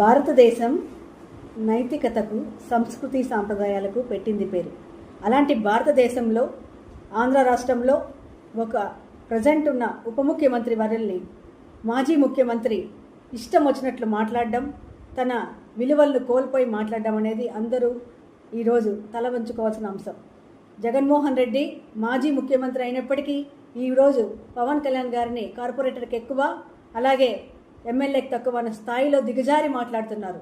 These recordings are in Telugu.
భారతదేశం నైతికతకు సంస్కృతి సాంప్రదాయాలకు పెట్టింది పేరు. అలాంటి భారతదేశంలో ఆంధ్ర రాష్ట్రంలో ఒక ప్రజెంట్ ఉన్న ఉప ముఖ్యమంత్రి వరల్ని మాజీ ముఖ్యమంత్రి ఇష్టం వచ్చినట్లు మాట్లాడడం తన విలువలను కోల్పోయి మాట్లాడడం అనేది అందరూ ఈరోజు తల వంచుకోవాల్సిన అంశం. జగన్మోహన్ రెడ్డి మాజీ ముఖ్యమంత్రి అయినప్పటికీ ఈరోజు పవన్ కళ్యాణ్ గారిని కార్పొరేటర్కి ఎక్కువ అలాగే ఎమ్మెల్యేకి తక్కువ స్థాయిలో దిగజారి మాట్లాడుతున్నారు.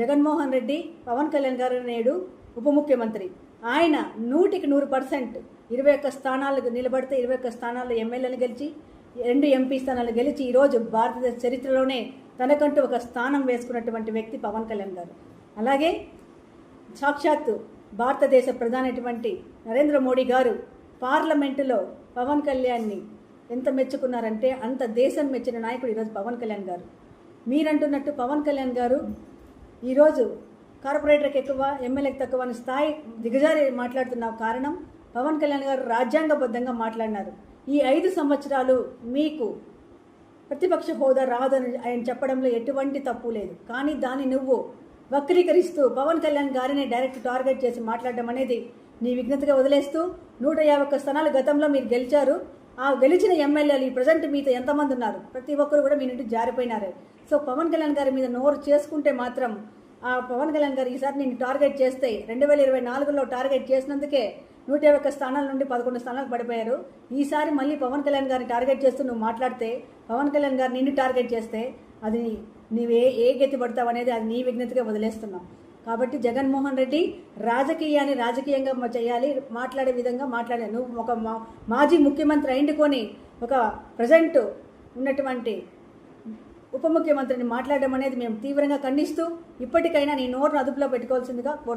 జగన్మోహన్ రెడ్డి పవన్ కళ్యాణ్ గారు నేడు ఉప ముఖ్యమంత్రి. ఆయన నూటికి నూరు పర్సెంట్ ఇరవై ఒక్క స్థానాలకు నిలబడితే ఇరవై ఒక్క స్థానాల్లో ఎమ్మెల్యేలు గెలిచి రెండు ఎంపీ స్థానాలు గెలిచి ఈరోజు భారతదేశ చరిత్రలోనే తనకంటూ ఒక స్థానం వేసుకున్నటువంటి వ్యక్తి పవన్ కళ్యాణ్ గారు. అలాగే సాక్షాత్తు భారతదేశ ప్రధానటువంటి నరేంద్ర మోడీ గారు పార్లమెంటులో పవన్ కళ్యాణ్ని ఎంత మెచ్చుకున్నారంటే అంత దేశం మెచ్చిన నాయకుడు ఈరోజు పవన్ కళ్యాణ్ గారు. మీరంటున్నట్టు పవన్ కళ్యాణ్ గారు ఈరోజు కార్పొరేటర్కి ఎక్కువ ఎమ్మెల్యేకి తక్కువ అనే స్థాయి దిగజారి మాట్లాడుతున్న కారణం పవన్ కళ్యాణ్ గారు రాజ్యాంగబద్ధంగా మాట్లాడినారు. ఈ ఐదు సంవత్సరాలు మీకు ప్రతిపక్ష హోదా రాదని ఆయన చెప్పడంలో ఎటువంటి తప్పు లేదు. కానీ దాన్ని నువ్వు వక్రీకరిస్తూ పవన్ కళ్యాణ్ గారిని డైరెక్ట్ టార్గెట్ చేసి మాట్లాడడం అనేది నీ విఘ్నతగా వదిలేస్తూ నూట యాభై ఒక్క స్థానాలు గతంలో మీరు గెలిచారు. ఆ గెలిచిన ఎమ్మెల్యేలు ఈ ప్రజెంట్ మీతో ఎంతమంది ఉన్నారు? ప్రతి ఒక్కరు కూడా మీ నుండి జారిపోయినారు. సో పవన్ కళ్యాణ్ గారి మీద నోరు చేసుకుంటే మాత్రం ఆ పవన్ కళ్యాణ్ గారు ఈసారి నేను టార్గెట్ చేస్తే రెండు వేల ఇరవై నాలుగులో టార్గెట్ చేసినందుకే నూట యాభై ఒక్క స్థానాల నుండి పదకొండు స్థానాలకు పడిపోయారు. ఈసారి మళ్ళీ పవన్ కళ్యాణ్ గారిని టార్గెట్ చేస్తూ నువ్వు మాట్లాడితే పవన్ కళ్యాణ్ గారు నిన్ను టార్గెట్ చేస్తే అది నీవే ఏ గతి పడతావు అనేది అది నీ విజ్ఞతగా వదిలేస్తున్నాం. కాబట్టి జగన్మోహన్ రెడ్డి రాజకీయాన్ని రాజకీయంగా చేయాలి మాట్లాడే విధంగా మాట్లాడే నువ్వు ఒక మాజీ ముఖ్యమంత్రి అయిండుకొని ఒక ప్రజెంట్ ఉన్నటువంటి ఉప ముఖ్యమంత్రిని మాట్లాడడం అనేది మేము తీవ్రంగా ఖండిస్తూ ఇప్పటికైనా నీ నోరును అదుపులో పెట్టుకోవాల్సిందిగా కోరుతున్నాం.